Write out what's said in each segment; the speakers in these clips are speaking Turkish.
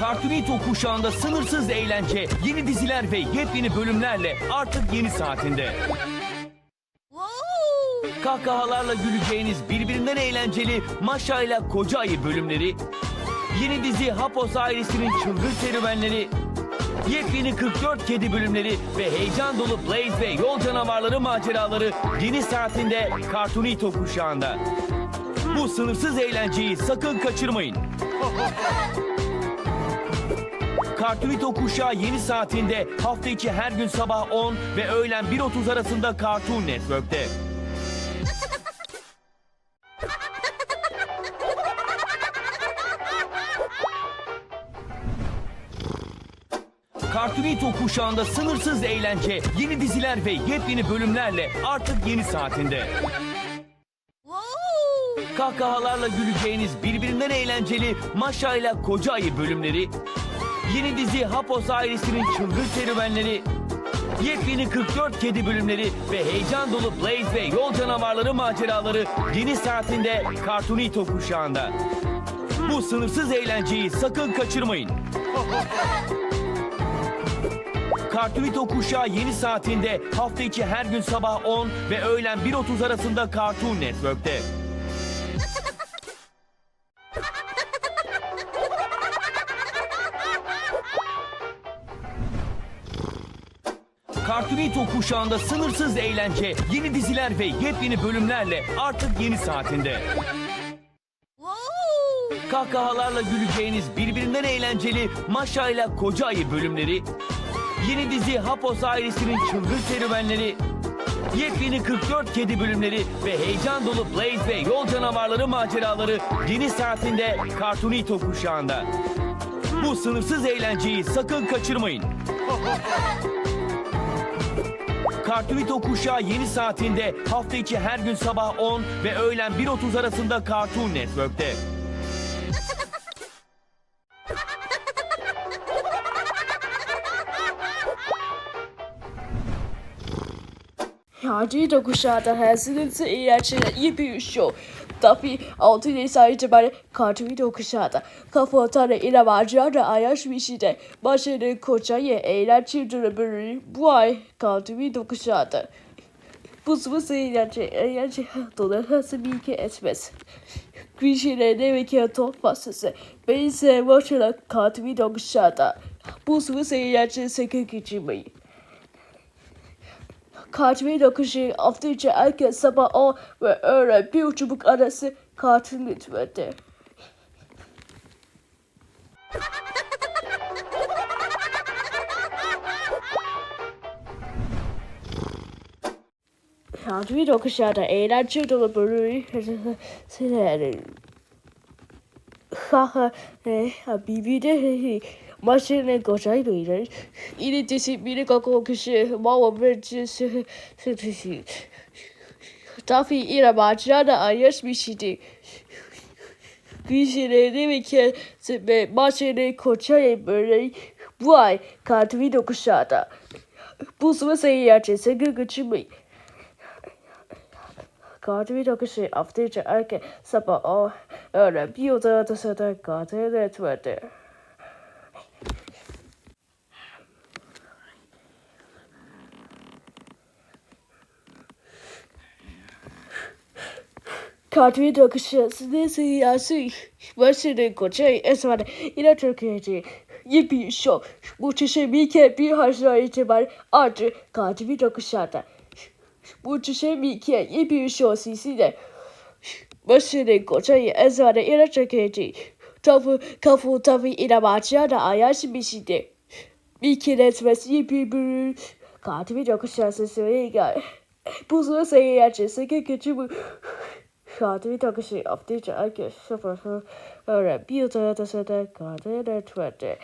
Cartoonito kuşağında sınırsız eğlence, yeni diziler ve yepyeni bölümlerle artık yeni saatinde. Kahkahalarla güleceğiniz birbirinden eğlenceli Maşa ile Koca Ayı bölümleri, yeni dizi Hapos ailesinin çılgın serüvenleri, yepyeni 44 kedi bölümleri ve heyecan dolu Blaze ve yol canavarları maceraları yeni saatinde Cartoonito kuşağında. Bu sınırsız eğlenceyi sakın kaçırmayın. Cartoonito kuşağı yeni saatinde hafta içi her gün sabah 10 ve öğlen 1.30 arasında Cartoon Network'te. Cartoonito kuşağında sınırsız eğlence, yeni diziler ve yepyeni bölümlerle artık yeni saatinde. Kahkahalarla güleceğiniz birbirinden eğlenceli Maşa ile Koca Ayı bölümleri, yeni dizi Hapos ailesinin çılgın serüvenleri, yepyeni 44 kedi bölümleri ve heyecan dolu Blaze ve yol canavarları maceraları yeni saatinde Cartoonito kuşağında. Bu sınırsız eğlenceyi sakın kaçırmayın. Cartoonito kuşağı yeni saatinde hafta içi her gün sabah 10 ve öğlen 1.30 arasında Cartoon Network'te. Cartoonito kuşağında sınırsız eğlence, yeni diziler ve yepyeni bölümlerle artık yeni saatinde. Kahkahalarla güleceğiniz birbirinden eğlenceli Maşa ile Koca Ayı bölümleri, yeni dizi Hapos ailesinin çılgın serüvenleri, yepyeni 44 kedi bölümleri ve heyecan dolu Blaze ve yol canavarları maceraları yeni saatinde Cartoonito kuşağında. Bu sınırsız eğlenceyi sakın kaçırmayın. Cartoonito kuşağı yeni saatinde hafta içi her gün sabah 10 ve öğlen 1.30 arasında Cartoon Network'te. Hadi kuşağında hazırlıklı eğlenceler iyi bir show. Tabii 6 Nisan itibariyle Cartoon kuşağında kafatarı ile macera ayaş bir şeyde başarılı kocayı eğlence durumunu bu ay Cartoon kuşağında. Bu sıvı eğlence, eğlence dolayısıyla bir iki etmez. Güçlerine ve kağıtın fazlası. Ben ise başarılı Cartoon kuşağında. Bu sıvı eğlence sakın kaçırmayın. Kartımı dokuşu hafta içi herkes sabah 10 ve öğlen bir buçuk arası kartın lütfetti. Kartımı dokuşlarda eğlence dolu bölümü silerim. Haha, birbirine maşine koşay böyle. İli disi biri kako kişi mava vercisi sırtışı. Tabii ile macera ayış bir şeydi. Kişileri ve kendisi maşine koşay böyle. Bu ay kartımı dokuşlarda. Bu sıvı seyahatçı sakın kaçırmayın. Kartımı dokuşu hafta içi erken sabah o öğlen bir odada da sada kartı dokuşu size siyasi başını koçay esmer ile Türkiye'ci. Yepyeni. Bu çeşe bir bir harçlar itibari artık kartımı dokuşlarda. Bu çeşe bir yepyeni show sisiyle. Başını koçay esmer ile Türkiye'ci. Tafu kafu tafu ile macera ayaş bir şeydi. Bir kere etmesi yepyeni bir kartımı dokuşlarda söyleyeyim. Bu sıra seyahatçi sakın kaçırmayın. Kartımı takışı hafta içi herkes sıfır sıfır öyle bir odaya da sada kartı netverdi.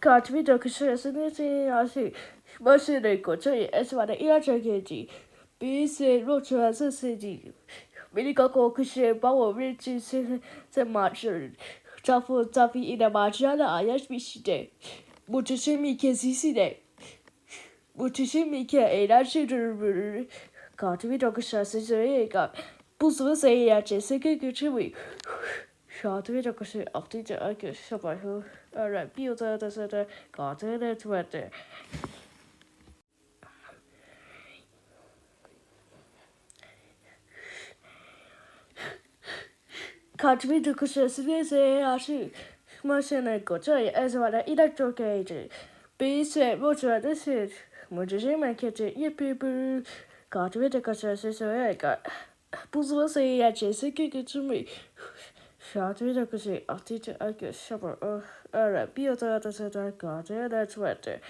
Kartımı takışı arasında siyasi başını koçayı esmada ilaca geçti. Birisi roçası sedi. Beni kako kışı baba bir çizse maçı. Tafu tafi ina macera ayaş bir şeyde. Muhteşem ülkesi de. Muhteşem ülke eğlence durumları. Katili dokuşası söyleyerek. Bu sırası eğlencesi geçirmeyi. Katili dokuşu aktıca arkadaş sabahı. Öğren bir odada sonra katili tuvalete. Katili dokuşası neyse aşı. Maşına koçay ezvara ilaç gece. Bise boşver sır. Mucize merkezi yapıyor. Katili dokuşası söyleyerek. Bu sırası eğlencesi geçirmeyi. Katili dokuşu aktıca arkadaş sabahı. Öğren bir odada sonra katili tuvalete.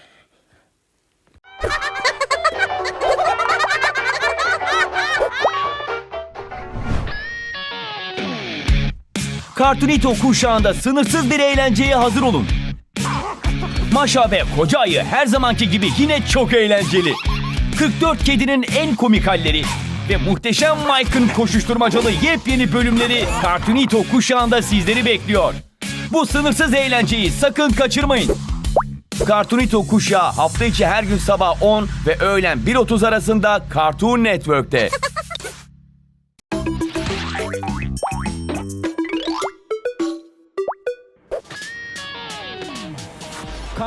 Cartoonito kuşağında sınırsız bir eğlenceye hazır olun. Maşa ve Koca Ayı her zamanki gibi yine çok eğlenceli. 44 kedinin en komik halleri ve muhteşem Mike'ın koşuşturmacalı yepyeni bölümleri Cartoonito kuşağında sizleri bekliyor. Bu sınırsız eğlenceyi sakın kaçırmayın. Cartoonito kuşağı hafta içi her gün sabah 10 ve öğlen 1.30 arasında Cartoon Network'te.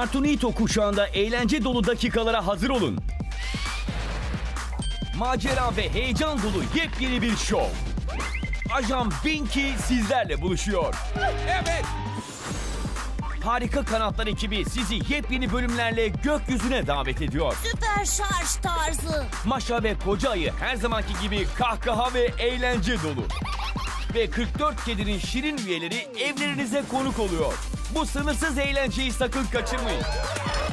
Cartoonito kuşağında eğlence dolu dakikalara hazır olun. Macera ve heyecan dolu yepyeni bir şov. Ajan Binky sizlerle buluşuyor. Evet. Harika Kanatlar ekibi sizi yepyeni bölümlerle gökyüzüne davet ediyor. Süper şarj tarzı. Maşa ve Koca Ayı her zamanki gibi kahkaha ve eğlence dolu. Ve 44 kedinin şirin üyeleri evlerinize konuk oluyor. Bu sınırsız eğlenceyi sakın kaçırmayın.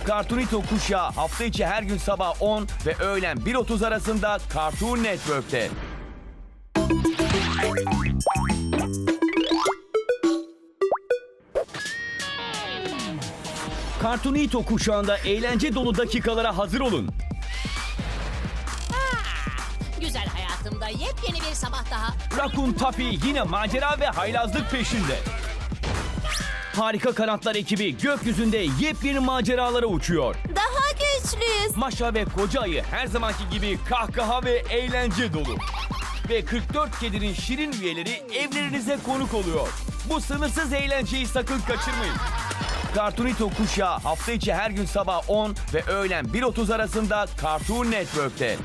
Cartoonito kuşağı hafta içi her gün sabah 10 ve öğlen 1.30 arasında Cartoon Network'te. Cartoonito kuşağında eğlence dolu dakikalara hazır olun. Güzel hayatımda yepyeni bir sabah daha. Raccoon Taffy yine macera ve haylazlık peşinde. Harika Kanatlar ekibi gökyüzünde yepyeni maceralara uçuyor. Daha güçlüyüz. Maşa ve Koca Ayı her zamanki gibi kahkaha ve eğlence dolu. Ve 44 kedinin şirin üyeleri evlerinize konuk oluyor. Bu sınırsız eğlenceyi sakın kaçırmayın. Cartoonito kuşağı hafta içi her gün sabah 10 ve öğlen 1.30 arasında Cartoon Network'te.